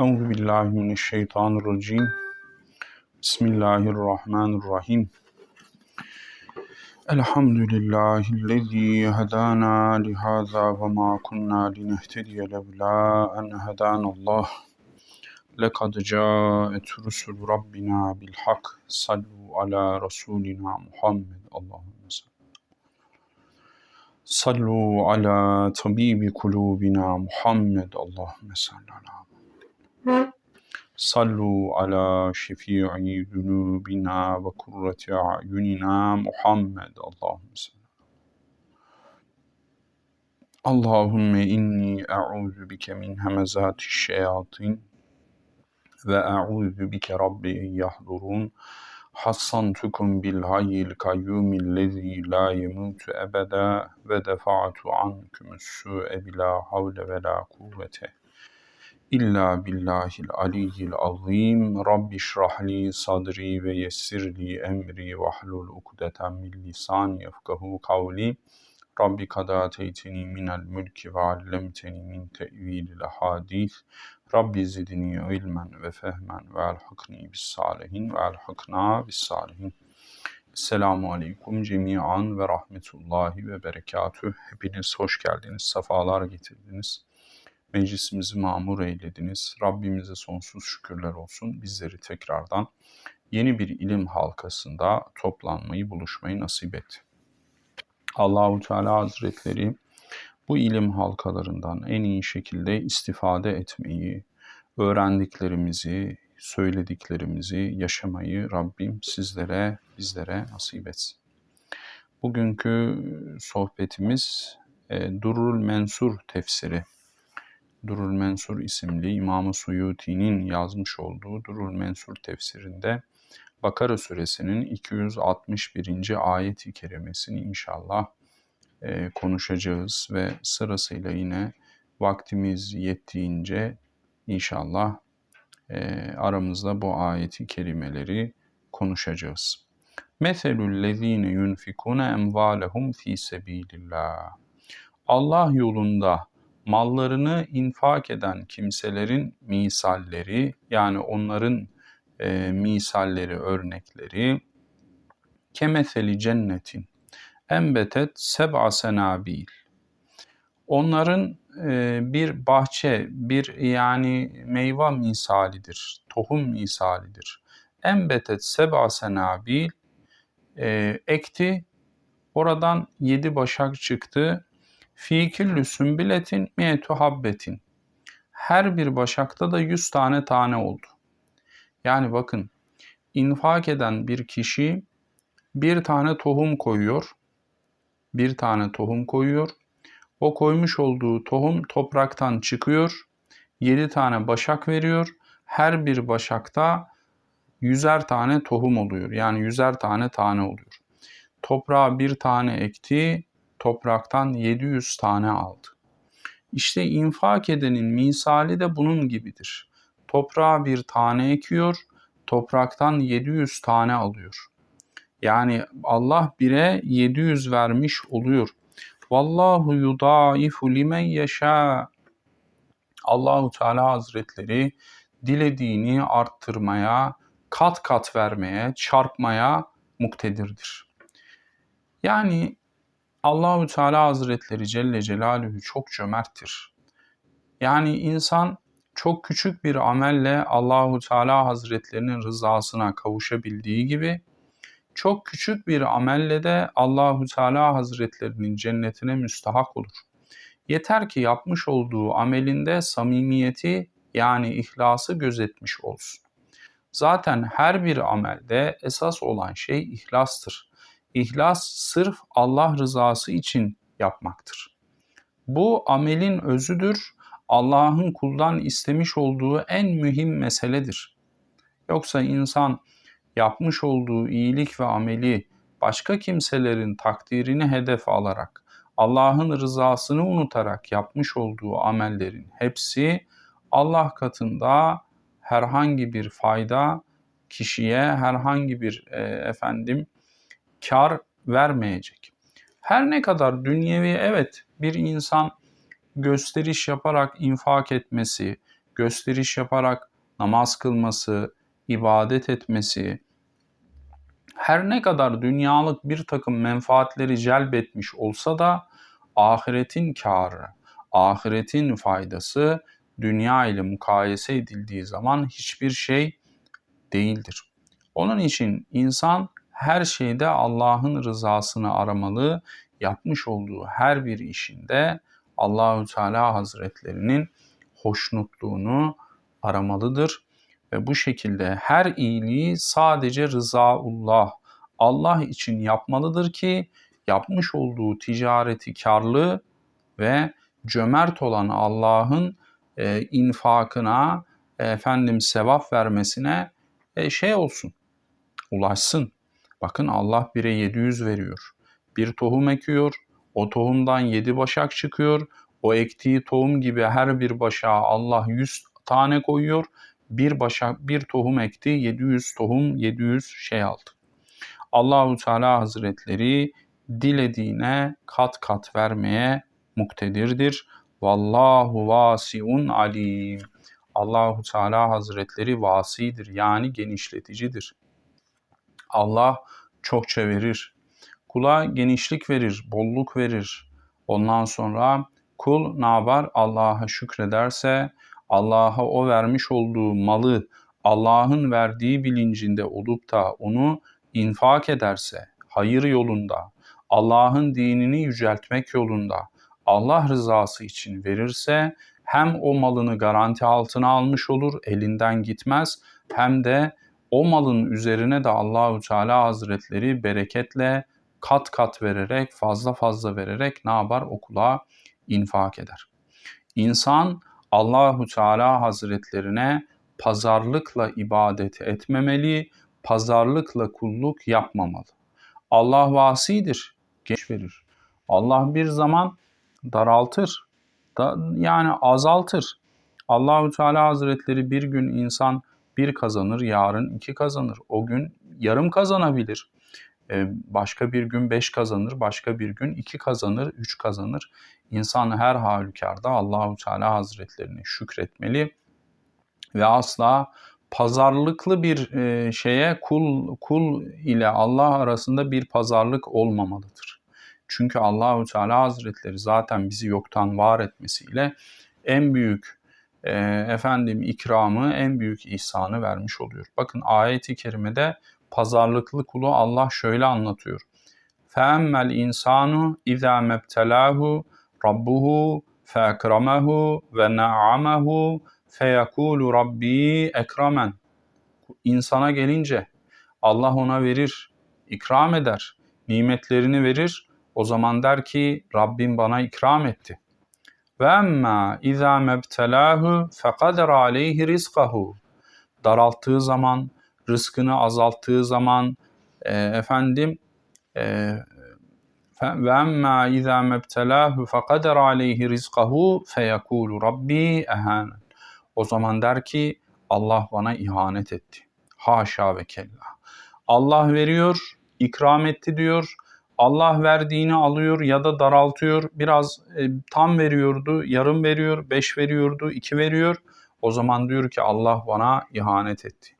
Euzu billahi mineşşeytanirracim. Bismillahirrahmanirrahim. Elhamdülillahi'llezî hedâna lihâzâ ve mâ kunnâ linehtediye levlâ en hedânallah. Lekad câet rusul rabbina bil hak. Sallu ala rasulina Muhammed. Allahümme salli. Sallu ala tabibi kulubina Muhammed. Allahümme salli ala Sallu ala şefii zunubina ve kurrati a'yunina Muhammed. Allahümme salli. Allahümme inni e'udhu bike min hemezati şeyatin ve e'udhu bike rabbi yahdurun. Hassantukum bil hayyil kayyumil lezi la yemutu ebeda ve defa'tu ankumus su'e bila havle ve la kuvvete İlla billahil aliyyil azim. Rabbi şrahli sadri ve yessirli emri ve hlul ukdeten min lisani yefkahu kavli. Rabbi kad ateyteni minel mülki ve allemteni min te'vilil hadis. Rabbi zidni ilmen ve fehmen ve elhakni bis salihin ve elhakna bis salihin. Selamu aleyküm cemiyan ve rahmetullahi ve berekatüh. Hepiniz hoş geldiniz, sefalar getirdiniz. Meclisimizi mamur eylediniz. Rabbimize sonsuz şükürler olsun. Bizleri tekrardan yeni bir ilim halkasında toplanmayı, buluşmayı nasip etti. Allahu Teala Hazretleri bu ilim halkalarından en iyi şekilde istifade etmeyi, öğrendiklerimizi, söylediklerimizi yaşamayı Rabbim sizlere, bizlere nasip etsin. Bugünkü sohbetimiz e, Durrul Mensur tefsiri. Durul Mensur isimli İmam-ı Suyuti'nin yazmış olduğu Durul Mensur tefsirinde Bakara suresinin 261. ayet-i kerimesini inşallah e, konuşacağız ve sırasıyla yine vaktimiz yettiğince inşallah e, aramızda bu ayeti kerimeleri konuşacağız. Meselul lezine yunfikune emvalehum fi sebilillah. Allah yolunda mallarını infak eden kimselerin misalleri yani onların e, misalleri, örnekleri kemeseli cennetin embetet seb'a senabil. Onların e, bir bahçe, bir yani meyve misalidir, tohum misalidir. Embetet seb'a senabil e, ekti, oradan yedi başak çıktı, Fi küllü sümbiletin miyetu habbetin. Her bir başakta da yüz tane tane oldu. Yani bakın infak eden bir kişi bir tane tohum koyuyor. Bir tane tohum koyuyor. O koymuş olduğu tohum topraktan çıkıyor. Yedi tane başak veriyor. Her bir başakta yüzer tane tohum oluyor. Yani yüzer tane tane oluyor. Toprağa bir tane ekti, topraktan 700 tane aldı. İşte infak edenin misali de bunun gibidir. Toprağa bir tane ekiyor, topraktan 700 tane alıyor. Yani Allah bire 700 vermiş oluyor. Vallahu yudaifu limen yaşa. Allahu Teala Hazretleri dilediğini arttırmaya, kat kat vermeye, çarpmaya muktedirdir. Yani Allahü Teala Hazretleri Celle Celaluhu çok cömerttir. Yani insan çok küçük bir amelle Allahu Teala Hazretlerinin rızasına kavuşabildiği gibi çok küçük bir amelle de Allahu Teala Hazretlerinin cennetine müstahak olur. Yeter ki yapmış olduğu amelinde samimiyeti yani ihlası gözetmiş olsun. Zaten her bir amelde esas olan şey ihlastır. İhlas sırf Allah rızası için yapmaktır. Bu amelin özüdür. Allah'ın kuldan istemiş olduğu en mühim meseledir. Yoksa insan yapmış olduğu iyilik ve ameli başka kimselerin takdirini hedef alarak Allah'ın rızasını unutarak yapmış olduğu amellerin hepsi Allah katında herhangi bir fayda kişiye herhangi bir e, efendim kar vermeyecek. Her ne kadar dünyevi evet bir insan gösteriş yaparak infak etmesi, gösteriş yaparak namaz kılması, ibadet etmesi, her ne kadar dünyalık bir takım menfaatleri celbetmiş olsa da ahiretin karı, ahiretin faydası dünya ile mukayese edildiği zaman hiçbir şey değildir. Onun için insan her şeyde Allah'ın rızasını aramalı, yapmış olduğu her bir işinde Allahü Teala Hazretlerinin hoşnutluğunu aramalıdır ve bu şekilde her iyiliği sadece rızaullah Allah için yapmalıdır ki yapmış olduğu ticareti karlı ve cömert olan Allah'ın e, infakına efendim sevap vermesine e, şey olsun ulaşsın. Bakın Allah bire 700 veriyor. Bir tohum ekiyor, o tohumdan 7 başak çıkıyor. O ektiği tohum gibi her bir başağa Allah 100 tane koyuyor. Bir başak bir tohum ekti, 700 tohum, 700 şey aldı. Allahu Teala Hazretleri dilediğine kat kat vermeye muktedirdir. Vallahu vasiun alim. Allahu Teala Hazretleri vasidir yani genişleticidir. Allah çokça verir. Kula genişlik verir, bolluk verir. Ondan sonra kul ne yapar? Allah'a şükrederse, Allah'a o vermiş olduğu malı Allah'ın verdiği bilincinde olup da onu infak ederse, hayır yolunda, Allah'ın dinini yüceltmek yolunda, Allah rızası için verirse hem o malını garanti altına almış olur, elinden gitmez hem de o malın üzerine de Allahü Teala Hazretleri bereketle kat kat vererek, fazla fazla vererek ne yapar? Okula infak eder. İnsan Allahü Teala Hazretlerine pazarlıkla ibadet etmemeli, pazarlıkla kulluk yapmamalı. Allah vasidir, geç verir. Allah bir zaman daraltır, da, yani azaltır. Allahü Teala Hazretleri bir gün insan bir kazanır, yarın iki kazanır. O gün yarım kazanabilir. Ee, başka bir gün beş kazanır, başka bir gün iki kazanır, üç kazanır. İnsan her halükarda Allahu Teala Hazretlerine şükretmeli ve asla pazarlıklı bir e, şeye kul kul ile Allah arasında bir pazarlık olmamalıdır. Çünkü Allahu Teala Hazretleri zaten bizi yoktan var etmesiyle en büyük e, efendim ikramı, en büyük ihsanı vermiş oluyor. Bakın ayet-i kerimede pazarlıklı kulu Allah şöyle anlatıyor. فَاَمَّ الْاِنْسَانُ اِذَا مَبْتَلَاهُ رَبُّهُ فَاَكْرَمَهُ وَنَعَمَهُ فَيَكُولُ Rabbi ekramen. İnsana gelince Allah ona verir, ikram eder, nimetlerini verir. O zaman der ki Rabbim bana ikram etti. Ve emma izâ mebtelâhu fekadera aleyhi rizkahu. Daralttığı zaman, rızkını azalttığı zaman, e, efendim e, ve emma izâ mebtelâhu fekadera aleyhi rizkahu feyekûlu. O zaman der ki Allah bana ihanet etti. Haşa ve kella. Allah veriyor, ikram etti diyor. Allah verdiğini alıyor ya da daraltıyor. Biraz e, tam veriyordu, yarım veriyor, beş veriyordu, iki veriyor. O zaman diyor ki Allah bana ihanet etti.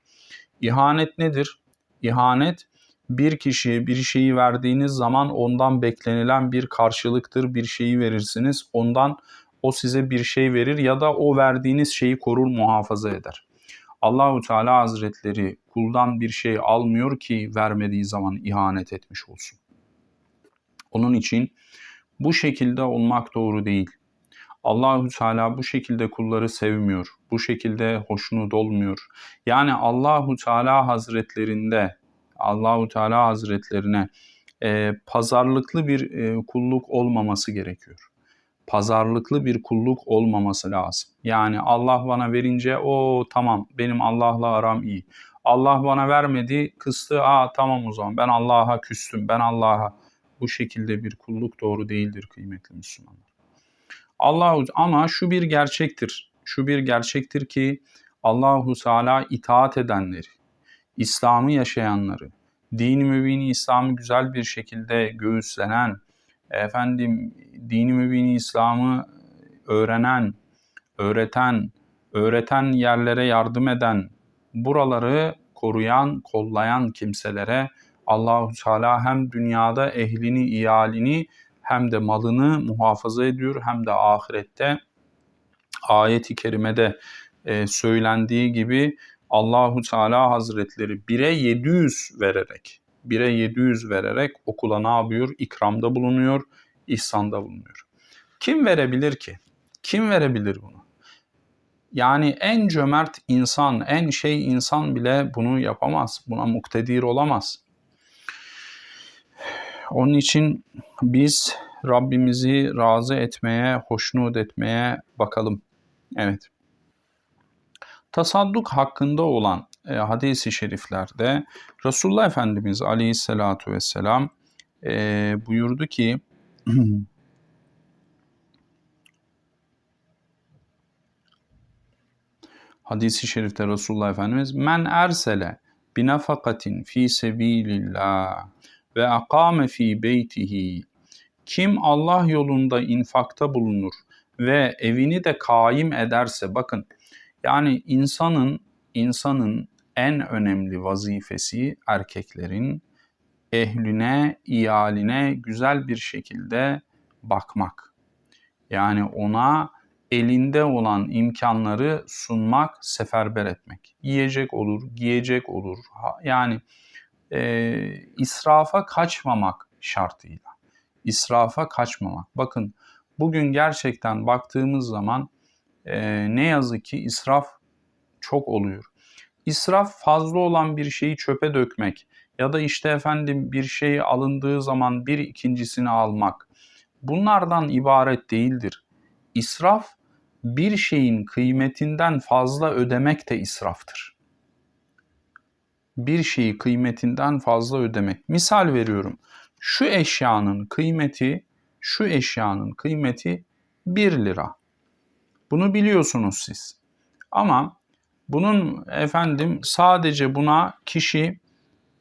İhanet nedir? İhanet bir kişiye bir şeyi verdiğiniz zaman ondan beklenilen bir karşılıktır. Bir şeyi verirsiniz. Ondan o size bir şey verir ya da o verdiğiniz şeyi korur, muhafaza eder. Allahu Teala Hazretleri kuldan bir şey almıyor ki vermediği zaman ihanet etmiş olsun. Onun için bu şekilde olmak doğru değil. Allahü Teala bu şekilde kulları sevmiyor. Bu şekilde hoşnut olmuyor. Yani Allahu Teala Hazretlerinde Allahu Teala Hazretlerine e, pazarlıklı bir e, kulluk olmaması gerekiyor. Pazarlıklı bir kulluk olmaması lazım. Yani Allah bana verince o tamam benim Allah'la aram iyi. Allah bana vermedi kıstı aa tamam o zaman ben Allah'a küstüm ben Allah'a bu şekilde bir kulluk doğru değildir kıymetli Müslümanlar. Allahu ama şu bir gerçektir. Şu bir gerçektir ki Allahu Teala itaat edenleri, İslam'ı yaşayanları, dini mübini İslam'ı güzel bir şekilde göğüslenen, efendim dini mübini İslam'ı öğrenen, öğreten, öğreten yerlere yardım eden, buraları koruyan, kollayan kimselere Allahu Teala hem dünyada ehlini, iyalini hem de malını muhafaza ediyor hem de ahirette ayet-i kerimede e, söylendiği gibi Allahu Teala Hazretleri 1'e 700 vererek 1'e 700 vererek okula ne yapıyor? İkramda bulunuyor, ihsanda bulunuyor. Kim verebilir ki? Kim verebilir bunu? Yani en cömert insan, en şey insan bile bunu yapamaz. Buna muktedir olamaz. Onun için biz Rabbimizi razı etmeye, hoşnut etmeye bakalım. Evet. Tasadduk hakkında olan e, hadis-i şeriflerde Resulullah Efendimiz Aleyhisselatu Vesselam e, buyurdu ki hadisi şerifte Resulullah Efendimiz men ersele binafakatin fi sebilillah ve akame fi beytihi kim Allah yolunda infakta bulunur ve evini de kaim ederse bakın yani insanın insanın en önemli vazifesi erkeklerin ehline, iyaline güzel bir şekilde bakmak. Yani ona elinde olan imkanları sunmak, seferber etmek. Yiyecek olur, giyecek olur. Yani e, israfa kaçmamak şartıyla. İsrafa kaçmamak. Bakın bugün gerçekten baktığımız zaman e, ne yazık ki israf çok oluyor. İsraf fazla olan bir şeyi çöpe dökmek ya da işte efendim bir şey alındığı zaman bir ikincisini almak. Bunlardan ibaret değildir. İsraf bir şeyin kıymetinden fazla ödemek de israftır. Bir şeyi kıymetinden fazla ödemek. Misal veriyorum. Şu eşyanın kıymeti, şu eşyanın kıymeti 1 lira. Bunu biliyorsunuz siz. Ama bunun efendim sadece buna kişi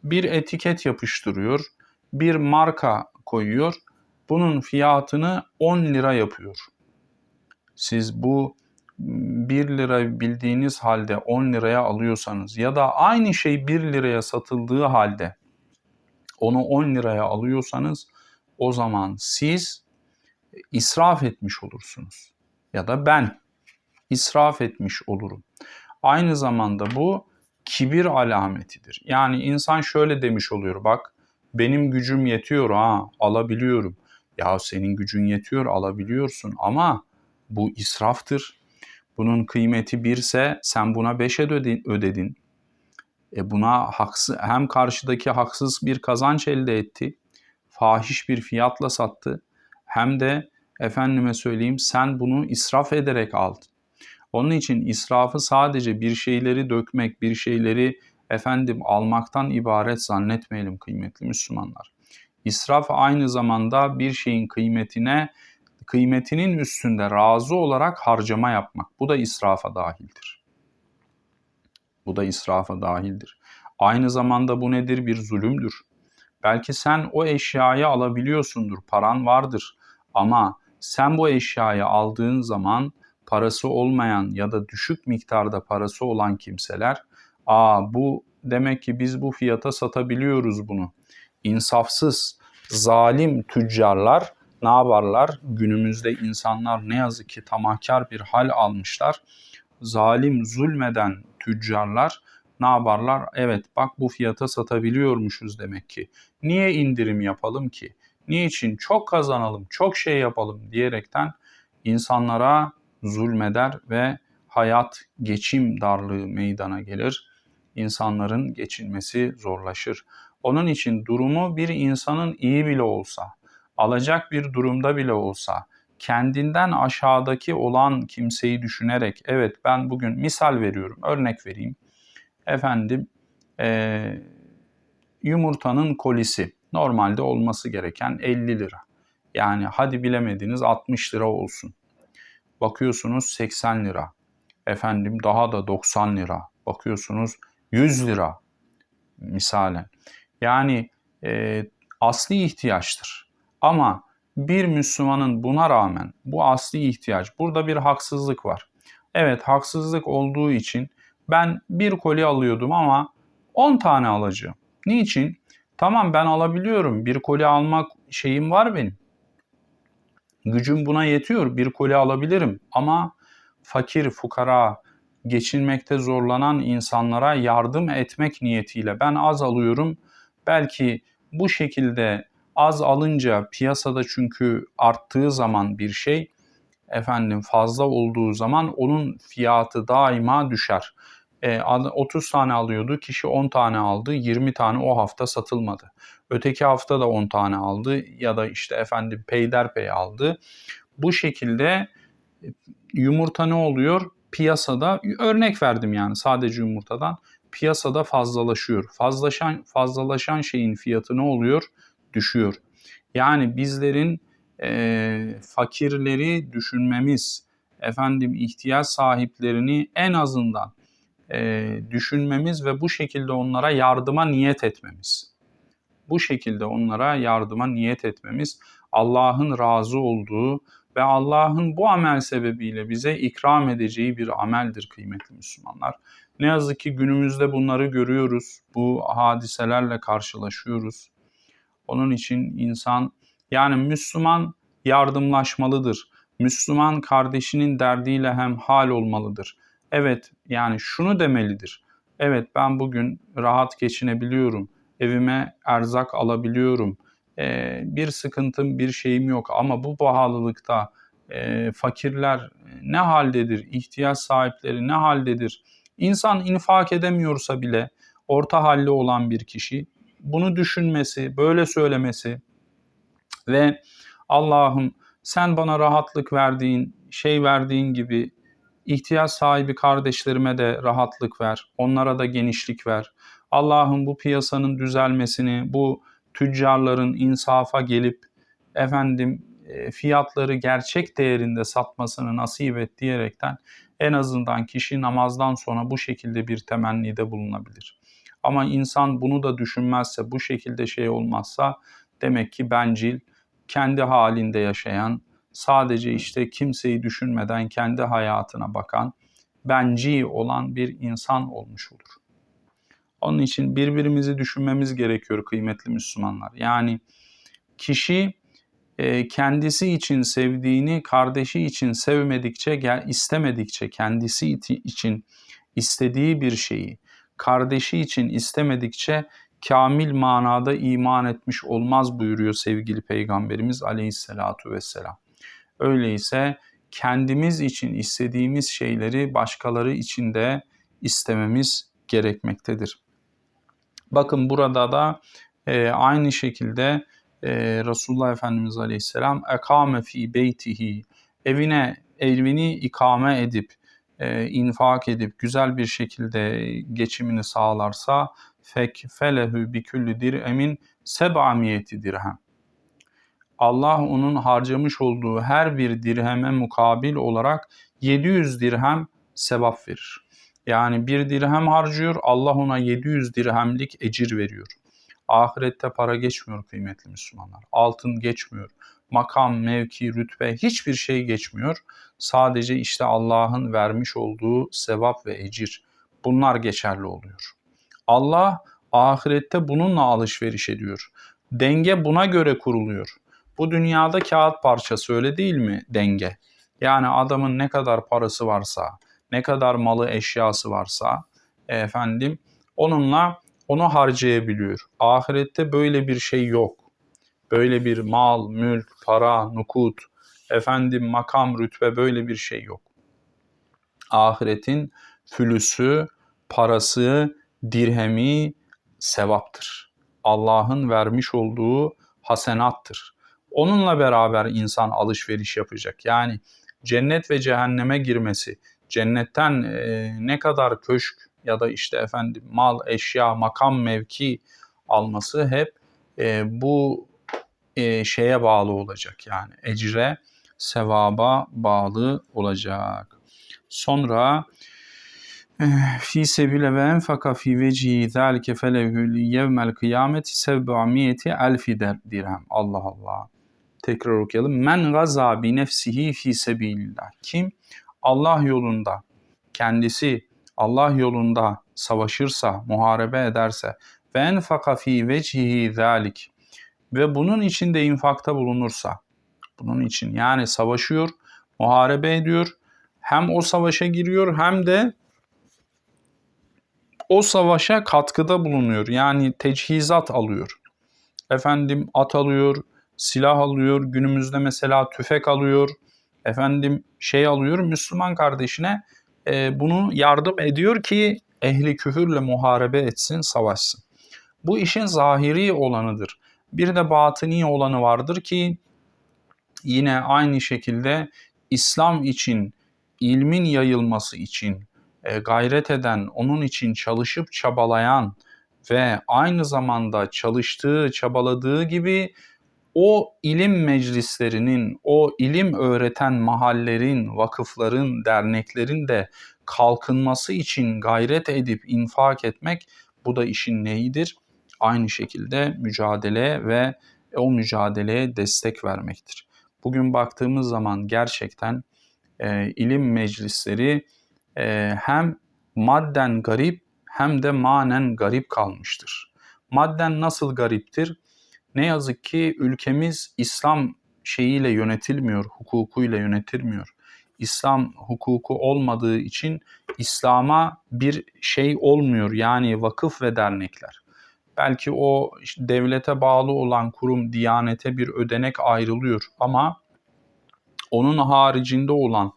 bir etiket yapıştırıyor, bir marka koyuyor. Bunun fiyatını 10 lira yapıyor. Siz bu 1 lira bildiğiniz halde 10 liraya alıyorsanız ya da aynı şey 1 liraya satıldığı halde onu 10 liraya alıyorsanız o zaman siz israf etmiş olursunuz. Ya da ben israf etmiş olurum. Aynı zamanda bu kibir alametidir. Yani insan şöyle demiş oluyor bak benim gücüm yetiyor ha alabiliyorum. Ya senin gücün yetiyor alabiliyorsun ama bu israftır. Bunun kıymeti birse sen buna beşe ödedin. E buna haksız, hem karşıdaki haksız bir kazanç elde etti. Fahiş bir fiyatla sattı. Hem de efendime söyleyeyim sen bunu israf ederek aldın. Onun için israfı sadece bir şeyleri dökmek, bir şeyleri efendim almaktan ibaret zannetmeyelim kıymetli Müslümanlar. İsraf aynı zamanda bir şeyin kıymetine kıymetinin üstünde razı olarak harcama yapmak. Bu da israfa dahildir. Bu da israfa dahildir. Aynı zamanda bu nedir? Bir zulümdür. Belki sen o eşyayı alabiliyorsundur, paran vardır ama sen bu eşyayı aldığın zaman parası olmayan ya da düşük miktarda parası olan kimseler, aa bu demek ki biz bu fiyata satabiliyoruz bunu. İnsafsız, zalim tüccarlar ne yaparlar? Günümüzde insanlar ne yazık ki tamahkar bir hal almışlar. Zalim, zulmeden tüccarlar ne yaparlar? Evet bak bu fiyata satabiliyormuşuz demek ki. Niye indirim yapalım ki? Niçin çok kazanalım, çok şey yapalım diyerekten insanlara zulmeder ve hayat geçim darlığı meydana gelir. İnsanların geçinmesi zorlaşır. Onun için durumu bir insanın iyi bile olsa, alacak bir durumda bile olsa, kendinden aşağıdaki olan kimseyi düşünerek, evet ben bugün misal veriyorum, örnek vereyim. Efendim, e, yumurtanın kolisi normalde olması gereken 50 lira. Yani hadi bilemediniz 60 lira olsun. Bakıyorsunuz 80 lira. Efendim daha da 90 lira. Bakıyorsunuz 100 lira misalen. Yani e, asli ihtiyaçtır. Ama bir Müslümanın buna rağmen bu asli ihtiyaç, burada bir haksızlık var. Evet haksızlık olduğu için ben bir koli alıyordum ama 10 tane alacağım. Niçin? Tamam ben alabiliyorum. Bir koli almak şeyim var benim. Gücüm buna yetiyor. Bir koli alabilirim. Ama fakir, fukara, geçinmekte zorlanan insanlara yardım etmek niyetiyle ben az alıyorum. Belki bu şekilde az alınca piyasada çünkü arttığı zaman bir şey efendim fazla olduğu zaman onun fiyatı daima düşer. E, 30 tane alıyordu, kişi 10 tane aldı, 20 tane o hafta satılmadı. Öteki hafta da 10 tane aldı ya da işte efendim peyderpey aldı. Bu şekilde yumurta ne oluyor? Piyasada örnek verdim yani sadece yumurtadan piyasada fazlalaşıyor. Fazlaşan fazlalaşan şeyin fiyatı ne oluyor? Düşüyor. Yani bizlerin e, fakirleri düşünmemiz, efendim ihtiyaç sahiplerini en azından e, düşünmemiz ve bu şekilde onlara yardıma niyet etmemiz. Bu şekilde onlara yardıma niyet etmemiz Allah'ın razı olduğu ve Allah'ın bu amel sebebiyle bize ikram edeceği bir ameldir kıymetli Müslümanlar. Ne yazık ki günümüzde bunları görüyoruz. Bu hadiselerle karşılaşıyoruz. Onun için insan yani Müslüman yardımlaşmalıdır. Müslüman kardeşinin derdiyle hem hal olmalıdır. Evet yani şunu demelidir. Evet ben bugün rahat geçinebiliyorum. Evime erzak alabiliyorum. Ee, bir sıkıntım, bir şeyim yok ama bu pahalılıkta e, fakirler ne haldedir, ihtiyaç sahipleri ne haldedir? İnsan infak edemiyorsa bile orta halli olan bir kişi bunu düşünmesi, böyle söylemesi ve Allah'ım sen bana rahatlık verdiğin, şey verdiğin gibi ihtiyaç sahibi kardeşlerime de rahatlık ver, onlara da genişlik ver. Allah'ım bu piyasanın düzelmesini, bu tüccarların insafa gelip efendim e, fiyatları gerçek değerinde satmasını nasip et diyerekten en azından kişi namazdan sonra bu şekilde bir temennide bulunabilir. Ama insan bunu da düşünmezse, bu şekilde şey olmazsa demek ki bencil, kendi halinde yaşayan, sadece işte kimseyi düşünmeden kendi hayatına bakan, benci olan bir insan olmuş olur. Onun için birbirimizi düşünmemiz gerekiyor kıymetli Müslümanlar. Yani kişi e, kendisi için sevdiğini kardeşi için sevmedikçe, istemedikçe kendisi için istediği bir şeyi kardeşi için istemedikçe kamil manada iman etmiş olmaz buyuruyor sevgili Peygamberimiz aleyhissalatu vesselam. Öyleyse kendimiz için istediğimiz şeyleri başkaları için de istememiz gerekmektedir. Bakın burada da e, aynı şekilde e, Resulullah Efendimiz Aleyhisselam ekame fi beytihi evine evini ikame edip e, infak edip güzel bir şekilde geçimini sağlarsa fek felehu bi kulli dir'emin seb'amiyeti dirhem. Allah onun harcamış olduğu her bir dirheme mukabil olarak 700 dirhem sevap verir. Yani bir dirhem harcıyor, Allah ona 700 dirhemlik ecir veriyor. Ahirette para geçmiyor kıymetli Müslümanlar. Altın geçmiyor. Makam, mevki, rütbe hiçbir şey geçmiyor. Sadece işte Allah'ın vermiş olduğu sevap ve ecir. Bunlar geçerli oluyor. Allah ahirette bununla alışveriş ediyor. Denge buna göre kuruluyor. Bu dünyada kağıt parçası öyle değil mi denge? Yani adamın ne kadar parası varsa, ne kadar malı eşyası varsa efendim onunla onu harcayabiliyor. Ahirette böyle bir şey yok. Böyle bir mal, mülk, para, nukut, efendim makam, rütbe böyle bir şey yok. Ahiretin fülüsü, parası, dirhemi sevaptır. Allah'ın vermiş olduğu hasenattır. Onunla beraber insan alışveriş yapacak. Yani cennet ve cehenneme girmesi, cennetten e, ne kadar köşk ya da işte efendim mal, eşya, makam, mevki alması hep e, bu e, şeye bağlı olacak. Yani ecre, sevaba bağlı olacak. Sonra fi sebile ve enfaka fi vecihi zalike felehu li yevmel kıyameti seb'amiyeti elfi dirhem. Allah Allah. Tekrar okuyalım. Men gaza bi nefsihi fi sebilillah. Kim Allah yolunda kendisi Allah yolunda savaşırsa, muharebe ederse ve enfaka fi vecihi zalik ve bunun içinde infakta bulunursa bunun için yani savaşıyor, muharebe ediyor. Hem o savaşa giriyor hem de o savaşa katkıda bulunuyor. Yani teçhizat alıyor. Efendim at alıyor, silah alıyor. Günümüzde mesela tüfek alıyor. Efendim şey alıyor. Müslüman kardeşine e, bunu yardım ediyor ki ehli küfürle muharebe etsin, savaşsın. Bu işin zahiri olanıdır. Bir de batini olanı vardır ki yine aynı şekilde İslam için, ilmin yayılması için e, gayret eden, onun için çalışıp çabalayan ve aynı zamanda çalıştığı, çabaladığı gibi o ilim meclislerinin, o ilim öğreten mahallerin, vakıfların, derneklerin de kalkınması için gayret edip infak etmek bu da işin neyidir? Aynı şekilde mücadele ve o mücadeleye destek vermektir. Bugün baktığımız zaman gerçekten e, ilim meclisleri e, hem madden garip hem de manen garip kalmıştır. Madden nasıl gariptir? Ne yazık ki ülkemiz İslam şeyiyle yönetilmiyor, hukukuyla yönetilmiyor. İslam hukuku olmadığı için İslam'a bir şey olmuyor yani vakıf ve dernekler. Belki o işte devlete bağlı olan kurum Diyanete bir ödenek ayrılıyor ama onun haricinde olan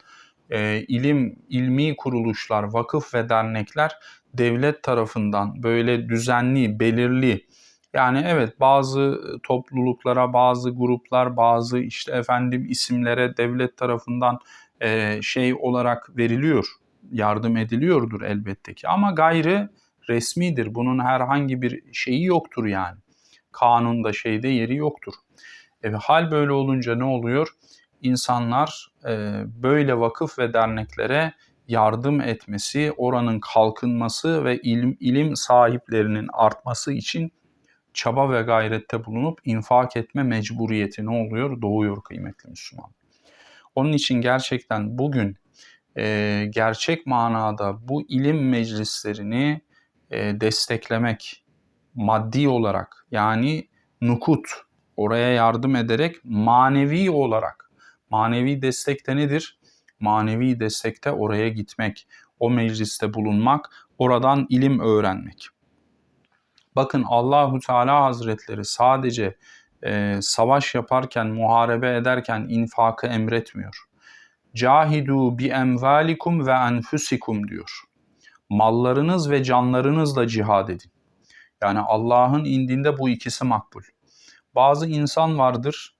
e, ilim, ilmi kuruluşlar, vakıf ve dernekler devlet tarafından böyle düzenli, belirli yani evet bazı topluluklara, bazı gruplar, bazı işte efendim isimlere devlet tarafından e, şey olarak veriliyor, yardım ediliyordur elbette ki. Ama gayrı resmidir. Bunun herhangi bir şeyi yoktur yani. Kanunda şeyde yeri yoktur. E, hal böyle olunca ne oluyor? İnsanlar e, böyle vakıf ve derneklere yardım etmesi, oranın kalkınması ve ilim, ilim sahiplerinin artması için çaba ve gayrette bulunup infak etme mecburiyeti ne oluyor? Doğuyor kıymetli Müslüman. Onun için gerçekten bugün e, gerçek manada bu ilim meclislerini e, desteklemek maddi olarak yani nukut oraya yardım ederek manevi olarak manevi destekte nedir? Manevi destekte oraya gitmek, o mecliste bulunmak, oradan ilim öğrenmek. Bakın Allahu Teala Hazretleri sadece e, savaş yaparken, muharebe ederken infakı emretmiyor. Cahidu bi envalikum ve enfusikum diyor. Mallarınız ve canlarınızla cihad edin. Yani Allah'ın indinde bu ikisi makbul. Bazı insan vardır,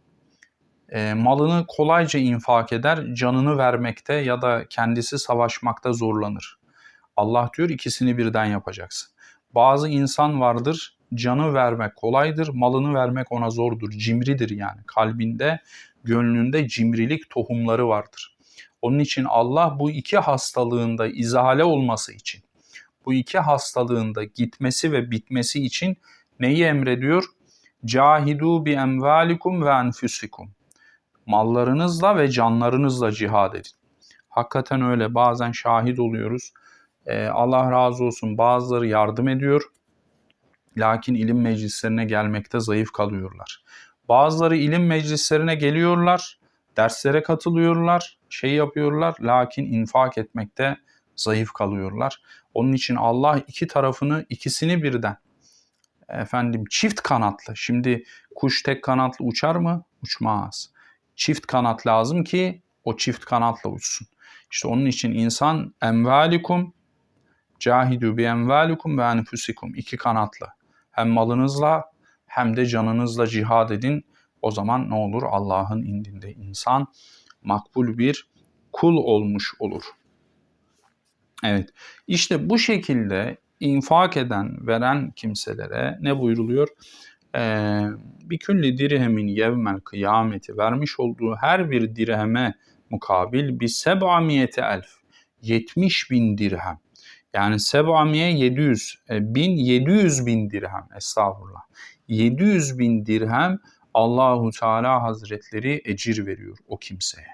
e, malını kolayca infak eder, canını vermekte ya da kendisi savaşmakta zorlanır. Allah diyor ikisini birden yapacaksın. Bazı insan vardır, canı vermek kolaydır, malını vermek ona zordur, cimridir yani. Kalbinde, gönlünde cimrilik tohumları vardır. Onun için Allah bu iki hastalığında izale olması için, bu iki hastalığında gitmesi ve bitmesi için neyi emrediyor? Cahidu bi emvalikum ve enfusikum. Mallarınızla ve canlarınızla cihad edin. Hakikaten öyle. Bazen şahit oluyoruz. Ee, Allah razı olsun bazıları yardım ediyor. Lakin ilim meclislerine gelmekte zayıf kalıyorlar. Bazıları ilim meclislerine geliyorlar, derslere katılıyorlar, şey yapıyorlar lakin infak etmekte zayıf kalıyorlar. Onun için Allah iki tarafını, ikisini birden efendim çift kanatlı. Şimdi kuş tek kanatlı uçar mı? Uçmaz. Çift kanat lazım ki o çift kanatla uçsun. İşte onun için insan envalikum cahidu bi envalikum ve enfusikum iki kanatlı. Hem malınızla hem de canınızla cihad edin. O zaman ne olur? Allah'ın indinde insan makbul bir kul olmuş olur. Evet. İşte bu şekilde infak eden, veren kimselere ne buyruluyor? Ee, bir külli dirhemin yevmel kıyameti vermiş olduğu her bir dirheme mukabil bir seb'amiyete elf. 70 bin dirhem. Yani seb'amiye 700, e, bin 700 bin dirhem estağfurullah. 700 bin dirhem Allahu Teala Hazretleri ecir veriyor o kimseye.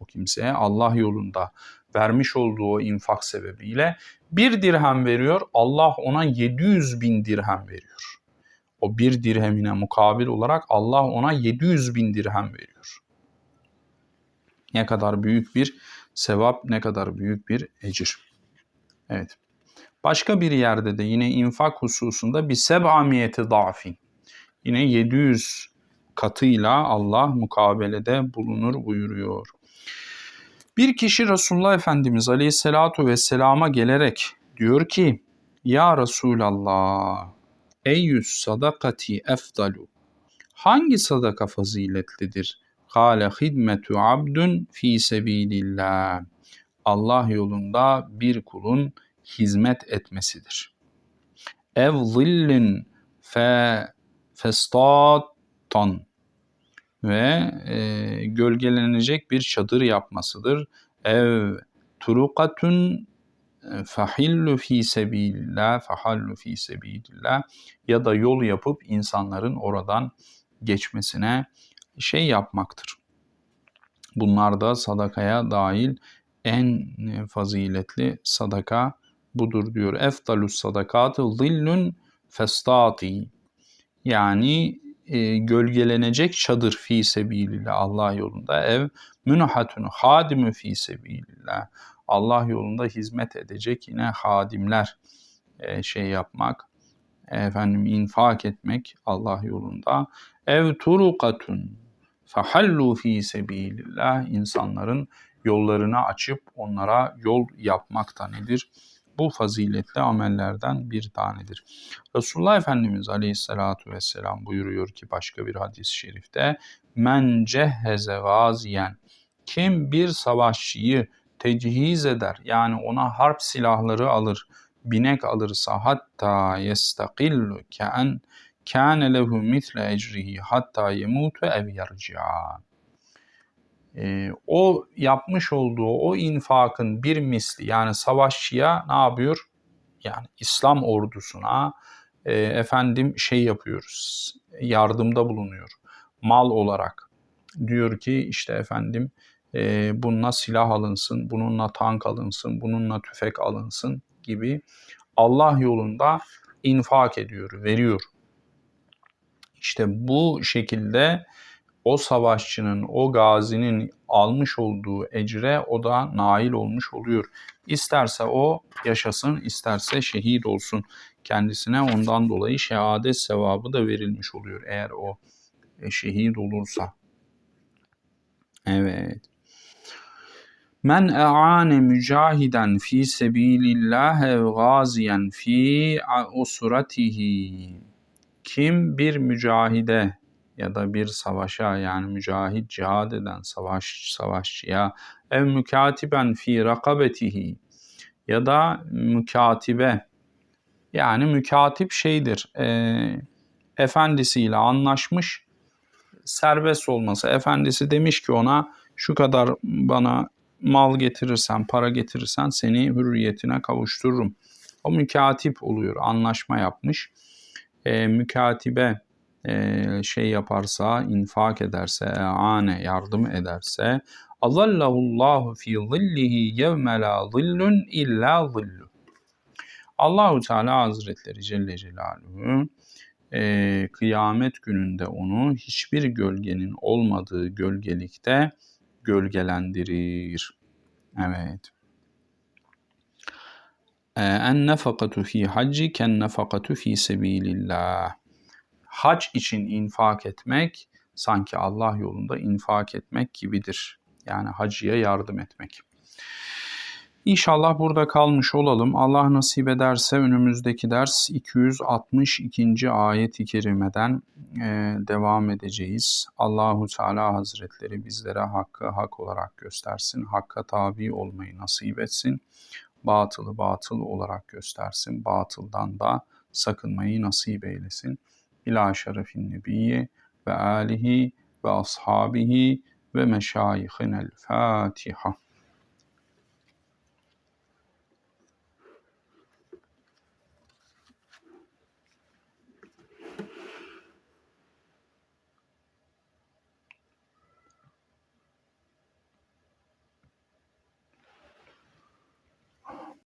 O kimseye Allah yolunda vermiş olduğu o infak sebebiyle bir dirhem veriyor Allah ona 700 bin dirhem veriyor. O bir dirhemine mukabil olarak Allah ona 700 bin dirhem veriyor. Ne kadar büyük bir sevap, ne kadar büyük bir ecir. Evet. Başka bir yerde de yine infak hususunda bir seb'amiyeti da'fin. Yine 700 katıyla Allah mukabelede bulunur buyuruyor. Bir kişi Resulullah Efendimiz Aleyhisselatu Vesselam'a gelerek diyor ki Ya Resulallah eyyüs sadakati efdalu hangi sadaka faziletlidir? Kale hidmetu abdun fi sebilillah Allah yolunda bir kulun hizmet etmesidir. Ev zillin fe festatan ve e, gölgelenecek bir çadır yapmasıdır. Ev turukatun e, fahillu fi sebilillah fahallu fi sebilillah ya da yol yapıp insanların oradan geçmesine şey yapmaktır. Bunlar da sadakaya dahil en faziletli sadaka budur diyor. Efdalus sadakatı zillun festati yani e, gölgelenecek çadır fi sebilillah Allah yolunda ev münhatun hadimü fi sebilillah Allah yolunda hizmet edecek yine hadimler e, şey yapmak efendim infak etmek Allah yolunda. Ev turukatun fahallu fi sebilillah insanların yollarını açıp onlara yol yapmak da nedir? Bu faziletli amellerden bir tanedir. Resulullah Efendimiz Aleyhisselatü Vesselam buyuruyor ki başka bir hadis-i şerifte Men cehheze gaziyen kim bir savaşçıyı tecihiz eder yani ona harp silahları alır binek alırsa hatta yestakillu ke'en kâne lehu mitle ecrihi hatta yemutu ev yarci'a. Ee, o yapmış olduğu o infakın bir misli yani savaşçıya ne yapıyor? Yani İslam ordusuna e, efendim şey yapıyoruz, yardımda bulunuyor mal olarak. Diyor ki işte efendim e, bununla silah alınsın, bununla tank alınsın, bununla tüfek alınsın gibi Allah yolunda infak ediyor, veriyor. İşte bu şekilde o savaşçının, o gazinin almış olduğu ecre o da nail olmuş oluyor. İsterse o yaşasın, isterse şehit olsun. Kendisine ondan dolayı şehadet sevabı da verilmiş oluyor eğer o e, şehit olursa. Evet. Men e'ane mücahiden fi sebilillah ev gaziyen fi usratihi. Kim bir mücahide ya da bir savaşa yani mücahit cihad eden savaş savaşçıya ev mükatiben fi rakabetihi ya da mükatibe yani mükatip şeydir e, efendisiyle anlaşmış serbest olması. Efendisi demiş ki ona şu kadar bana mal getirirsen para getirirsen seni hürriyetine kavuştururum. O mükatip oluyor anlaşma yapmış. E, mükatibe şey yaparsa, infak ederse, ane yardım ederse Azallahullahu fi zillihi yevme la zillun illa zillu. Allahu Teala Hazretleri Celle Celaluhu e, kıyamet gününde onu hiçbir gölgenin olmadığı gölgelikte gölgelendirir. Evet. En nefakatu fi hacci ken nefakatu fi sebilillah hac için infak etmek sanki Allah yolunda infak etmek gibidir. Yani hacıya yardım etmek. İnşallah burada kalmış olalım. Allah nasip ederse önümüzdeki ders 262. ayet-i kerimeden e, devam edeceğiz. Allahu Teala Hazretleri bizlere hakkı hak olarak göstersin. Hakka tabi olmayı nasip etsin. Batılı batıl olarak göstersin. Batıldan da sakınmayı nasip eylesin إلى شرف النبي وآله وأصحابه ومشايخنا الفاتحة.